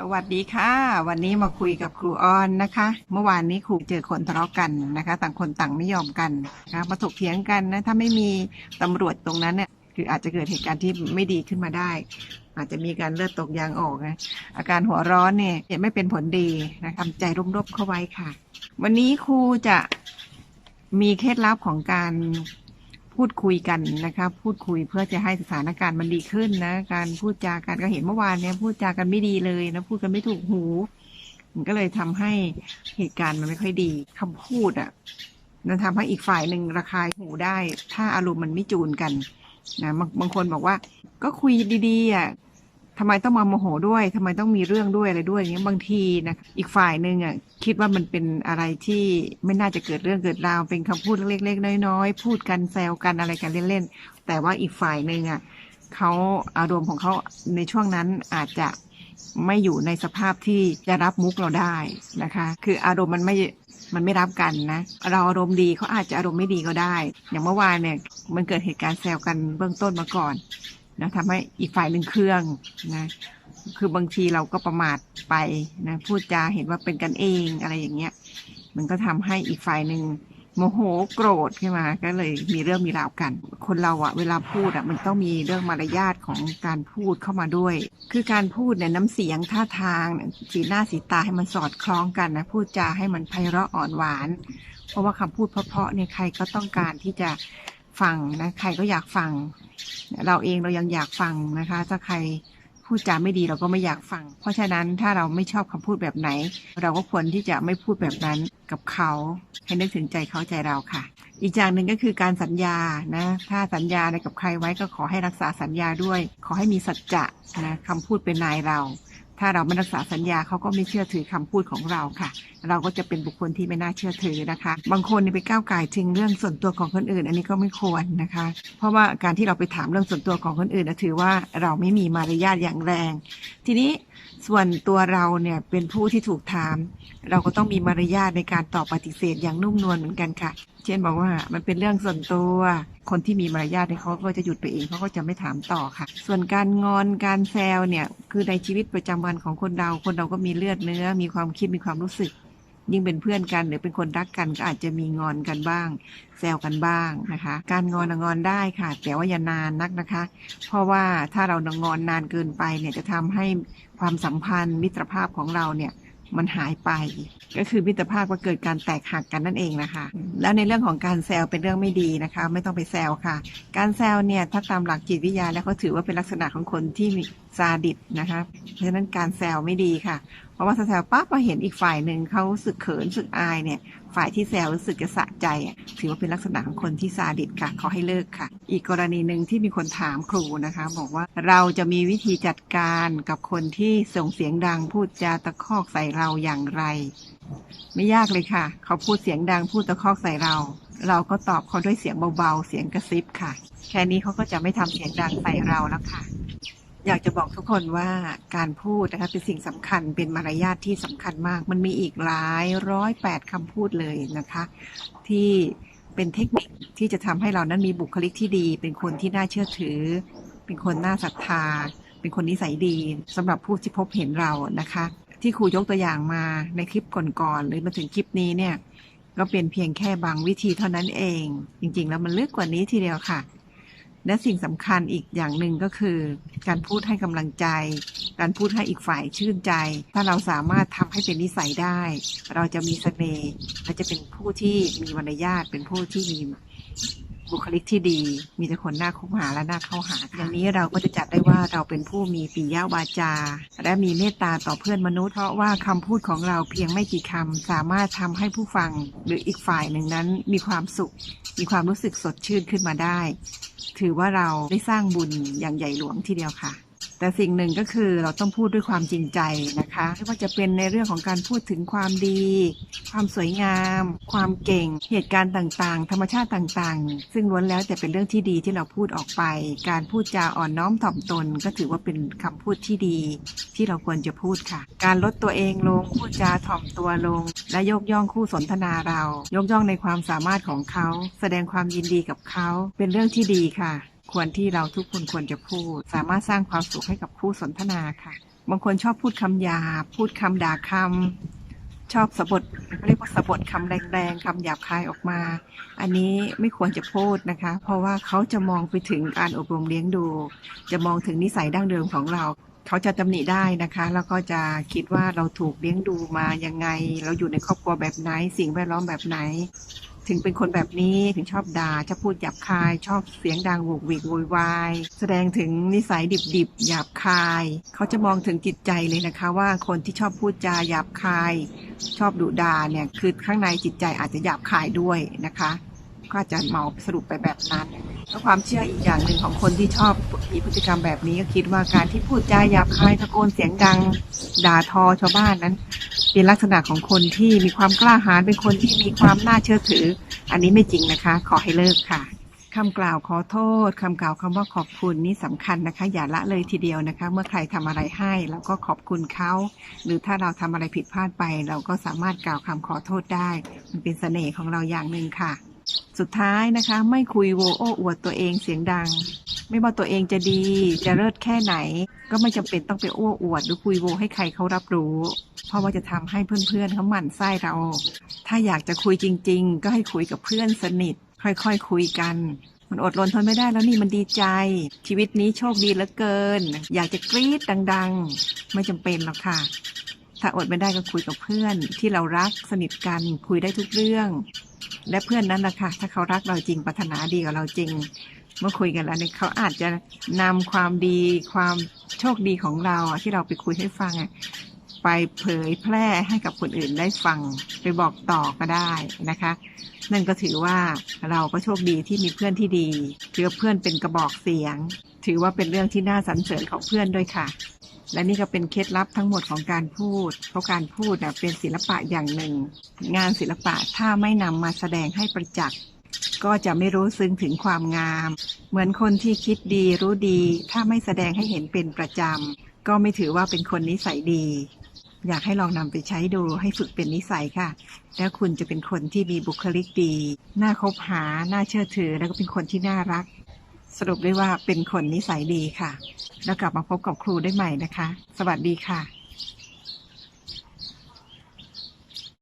สวัสดีค่ะ วันนี้มาคุยกับครูอ้อนนะคะ เมื่อวานนี้ครูเจอคนทะเลาะกันนะคะ ต่างคนต่างไม่ยอมกันนะคะมาถกเถียงกันนะถ้าไม่มีตำรวจตรงนั้นเนี่ยคืออาจจะเกิดเหตุการณ์ที่ไม่ดีขึ้นมาได้ อาจจะมีการเลือดตกยางออกนะอาการหัวร้อนเนี่ยไม่เป็นผลดีนะทำใจร่มรบเข้าไว้ค่ะ วันนี้ครูจะมีเคล็ดลับของการ พูดคุยกันนะคะพูดคุยเพื่อจะให้สถานการณ์มันดีขึ้นนะ การพูดจากันก็เห็นเมื่อวานเนี่ยพูดจากันไม่ดีเลยนะพูดกันไม่ถูกหู มันก็เลยทำให้เหตุการณ์มันไม่ค่อยดีคำพูดอะมันทำให้อีกฝ่ายหนึ่งระคายหูได้ ถ้าอารมณ์มันไม่จูนกันนะบางบางคนบอกว่า ก็คุยดีๆอะ ทำไมต้องมาโมโหด้วยทำไมต้องมีเรื่องด้วยอะไรด้วยอย่างเงี้ยบางทีนะอีกฝ่ายหนึ่งอะคิดว่ามันเป็นอะไรที่ไม่น่าจะเกิดเรื่องเกิดราวเป็นคำพูดเล็กๆน้อยๆพูดกันแซวกันอะไรกันเล่นๆแต่ว่าอีกฝ่ายหนึ่งอะเขาอารมณ์ของเขาในช่วงนั้นอาจจะไม่อยู่ในสภาพที่จะรับมุกเราได้นะคะ คืออารมณ์มันไม่มันไม่รับกันนะ เราอารมณ์ดีเขาอาจจะอารมณ์ไม่ดีก็ได้ อย่างเมื่อวานเนี่ยมันเกิดเหตุการณ์แซวกันเบื้องต้นมาก่อน นะทำให้อีกฝ่ายหนึ่งเครื่องนะคือบางทีเราก็ประมาทไปนะพูดจาเห็นว่าเป็นกันเองอะไรอย่างเงี้ย มันก็ทำให้อีกฝ่ายหนึ่งโมโหโกรธขึ้นมา ก็เลยมีเรื่องมีราวกัน คนเราอะเวลาพูดอะมันต้องมีเรื่องมารยาทของการพูดเข้ามาด้วย คือการพูดเนี่ยน้ำเสียงท่าทางสีหน้าสีตาให้มันสอดคล้องกันนะพูดจาให้มันไพเราะอ่อนหวาน เพราะว่าคำพูดเพราะๆเนี่ยใครก็ต้องการที่จะฟังนะใครก็อยากฟัง เราเองเรายังอยากฟังนะคะ ถ้าใครพูดจาไม่ดีเราก็ไม่อยากฟัง เพราะฉะนั้นถ้าเราไม่ชอบคำพูดแบบไหน เราก็ควรที่จะไม่พูดแบบนั้นกับเขาให้นึกถึงใจเขาใจเราค่ะ อีกอย่างหนึ่งก็คือการสัญญานะ ถ้าสัญญาอะไรกับใครไว้ก็ขอให้รักษาสัญญาด้วย ขอให้มีสัจจะนะคำพูดเป็นนายเรา ถ้าเราไม่รักษาสัญญาเขาก็ไม่เชื่อถือคำพูดของเราค่ะ เราก็จะเป็นบุคคลที่ไม่น่าเชื่อถือนะคะ บางคนไปก้าวไก่ถึงเรื่องส่วนตัวของคนอื่น อันนี้ก็ไม่ควรนะคะ เพราะว่าการที่เราไปถามเรื่องส่วนตัวของคนอื่นนะถือว่าเราไม่มีมารยาทอย่างแรง ทีนี้ส่วนตัวเราเนี่ยเป็นผู้ที่ถูกถาม เราก็ต้องมีมารยาทในการตอบปฏิเสธอย่างนุ่มนวลเหมือนกันค่ะ เช่นบอกว่ามันเป็นเรื่องส่วนตัว คนที่มีมารยาทเนี่ยเขาก็จะหยุดไปเองเขาก็จะไม่ถามต่อค่ะ ส่วนการงอนการแซวเนี่ยคือในชีวิตประจำวันของคนเราคนเราก็มีเลือดเนื้อ มีความคิดมีความรู้สึก ยิ่งเป็นเพื่อนกันหรือเป็นคนรักกันก็อาจจะมีงอนกันบ้าง แซวกันบ้างนะคะ การงอนงอนได้ค่ะ แต่ว่าอย่านานนักนะคะ เพราะว่าถ้าเรางอนนานเกินไปเนี่ยจะทำให้ความสัมพันธ์มิตรภาพของเราเนี่ย มันหายไป ก็คือมิตรภาพก็เกิดการแตกหักกันนั่นเองนะคะ แล้วในเรื่องของการแซวเป็นเรื่องไม่ดีนะคะ ไม่ต้องไปแซวค่ะ การแซวเนี่ยถ้าตามหลักจิตวิทยาแล้วเขาถือว่าเป็นลักษณะของคนที่มีซาดิสนะคะเพราะฉะนั้นการแซวไม่ดีค่ะ เพราะว่าถ้าแซวปั๊บพอเห็นอีกฝ่ายหนึ่งเขารู้สึกเขินรู้สึกอายเนี่ย ฝ่ายที่แซวรู้สึกจะสะใจอะถือว่าเป็นลักษณะของคนที่ซาดิสค่ะขอให้เลิกค่ะ อีกกรณีหนึ่งที่มีคนถามครูนะคะ บอกว่าเราจะมีวิธีจัดการกับคนที่ส่งเสียงดังพูดจาตะคอกใส่เราอย่างไร ไม่ยากเลยค่ะ เขาพูดเสียงดังพูดตะคอกใส่เรา เราก็ตอบเขาด้วยเสียงเบาๆ เสียงกระซิบค่ะ แค่นี้เขาก็จะไม่ทำเสียงดังใส่เราแล้วค่ะ อยากจะบอกทุกคนว่าการพูดนะคะเป็นสิ่งสำคัญเป็นมารยาทที่สำคัญมาก มันมีอีกหลายร้อยแปดคำพูดเลยนะคะ ที่ เป็นเทคนิคที่จะทำให้เรานั้นมีบุคลิกที่ดี เป็นคนที่น่าเชื่อถือ เป็นคนน่าศรัทธา เป็นคนนิสัยดีสำหรับผู้ที่พบเห็นเรานะคะ ที่ครูยกตัวอย่างมาในคลิปก่อนๆหรือมาถึงคลิปนี้เนี่ยก็เป็นเพียงแค่บางวิธีเท่านั้นเอง จริงๆ แล้วมันลึกกว่านี้ทีเดียวค่ะ และสิ่งสำคัญอีกอย่างหนึ่งก็คือ การพูดให้กำลังใจ การพูดให้อีกฝ่ายชื่นใจ ถ้าเราสามารถทำให้เป็นนิสัยได้ เราจะมีเสน่ห์และจะเป็นผู้ที่มีมารยาทเป็นผู้ที่มีบุคลิกที่ดี มีแต่คนน่าคบหาและน่าเข้าหา อย่างนี้เราก็จะจัดได้ว่าเราเป็นผู้มีปิยวาจา และมีเมตตาต่อเพื่อนมนุษย์ เพราะว่าคำพูดของเราเพียงไม่กี่คำสามารถทำให้ผู้ฟังหรืออีกฝ่ายหนึ่งนั้นมีความสุข มีความรู้สึกสดชื่นขึ้นมาได้ ถือว่าเราได้สร้างบุญอย่างใหญ่หลวงทีเดียวค่ะ แต่สิ่งหนึ่งก็คือเราต้องพูดด้วยความจริงใจนะคะไม่ว่าจะเป็นในเรื่องของการพูดถึงความดี ความสวยงาม ความเก่ง เหตุการณ์ต่างๆ ธรรมชาติต่างๆ ซึ่งล้วนแล้วแต่เป็นเรื่องที่ดีที่เราพูดออกไป การพูดจาอ่อนน้อมถ่อมตน ก็ถือว่าเป็นคำพูดที่ดี ที่เราควรจะพูดค่ะ การลดตัวเองลงพูดจาถ่อมตัวลง และยกย่องคู่สนทนาเรา ยกย่องในความสามารถของเขา แสดงความยินดีกับเขา เป็นเรื่องที่ดีค่ะ ควรที่เราทุกคนควรจะพูด สามารถสร้างความสุขให้กับคู่สนทนาค่ะ บางคนชอบพูดคำหยาบพูดคำด่าคำชอบสะบดเรียกว่าสะบดคำแรงๆคำหยาบคายออกมา อันนี้ไม่ควรจะพูดนะคะ เพราะว่าเขาจะมองไปถึงการอบรมเลี้ยงดู จะมองถึงนิสัยดั้งเดิมของเราเขาจะตำหนิได้นะคะ แล้วก็จะคิดว่าเราถูกเลี้ยงดูมายังไง เราอยู่ในครอบครัวแบบไหน สิ่งแวดล้อมแบบไหน ถึงเป็นคนแบบนี้ถึงชอบด่าจะพูดหยาบคาย ชอบเสียงดังโวกเวกโวยวายแสดงถึงนิสัยดิบๆหยาบคาย เขาจะมองถึงจิตใจเลยนะคะ ว่าคนที่ชอบพูดจาหยาบคาย ชอบดุด่าเนี่ยคือข้างในจิตใจอาจจะหยาบคายด้วยนะคะ ก็จจะเมาสรุปไปแบบนั้นแล้วความเชื่ออีกอย่างหนึ่งของคนที่ชอบมีพฤติกรรมแบบนี้ก็คิดว่าการที่พูดจาหยาบคายตะโกนเสียงดังด่าทอชาวบ้านนั้น เป็นลักษณะของคนที่มีความกล้าหาญเป็นคนที่มีความน่าเชื่อถือ อันนี้ไม่จริงนะคะ ขอให้เลิกค่ะคำกล่าวขอโทษคำกล่าวคำว่าขอบคุณนี่สำคัญนะคะ อย่าละเลยทีเดียวนะคะ เมื่อใครทำอะไรให้เราก็ขอบคุณเขาหรือถ้าเราทำอะไรผิดพลาดไป เราก็สามารถกล่าวคำขอโทษได้ มันเป็นเสน่ห์ของเราอย่างหนึ่งค่ะ สุดท้ายนะคะ ไม่คุยโวโอ้อวดตัวเองเสียงดัง ไม่ว่าตัวเองจะดีจะเลิศแค่ไหน ก็ไม่จำเป็นต้องไปโอ้อวดหรือคุยโวให้ใครเขารับรู้ เพราะว่าจะทำให้เพื่อนๆเขาหมั่นไส้เรา ถ้าอยากจะคุยจริง ๆ ก็ให้คุยกับเพื่อนสนิท ค่อยๆคคุยกัน มันอดรนทนไม่ได้แล้วนี่มันดีใจ ชีวิตนี้โชคดีเหลือเกิน อยากจะกรี๊ดดัง ๆ ไม่จำเป็นหรอกค่ะ ถ้าอดไม่ได้ก็คุยกับเพื่อน ที่เรารักสนิทกันคุยได้ทุกเรื่อง และเพื่อนนั้นนะค่ะถ้าเขารักเราจริงปรารถนาดีกับเราจริงเมื่อคุยกันแล้วเนี่ยเขาอาจจะนำความดีความโชคดีของเราที่เราไปคุยให้ฟัง ไปเผยแพร่ให้กับคนอื่นได้ฟังไปบอกต่อก็ได้นะคะ นั่นก็ถือว่าเราก็โชคดีที่มีเพื่อนที่ดีถือเพื่อนเป็นกระบอกเสียง ถือว่าเป็นเรื่องที่น่าสรรเสริญของเพื่อนด้วยค่ะ และนี่ก็เป็นเคล็ดลับทั้งหมดของการพูด เพราะการพูดเป็นศิลปะอย่างหนึ่ง งานศิลปะถ้าไม่นำมาแสดงให้ประจักษ์ก็จะไม่รู้ซึ้งถึงความงาม เหมือนคนที่คิดดีรู้ดี ถ้าไม่แสดงให้เห็นเป็นประจำ ก็ไม่ถือว่าเป็นคนนิสัยดี อยากให้ลองนำไปใช้ดูให้ฝึกเป็นนิสัยค่ะ แล้วคุณจะเป็นคนที่มีบุคลิกดี น่าคบหา น่าเชื่อถือ แล้วก็เป็นคนที่น่ารัก สรุปได้ว่าเป็นคนนิสัยดีค่ะ แล้วกลับมาพบกับครูได้ใหม่นะคะ สวัสดีค่ะ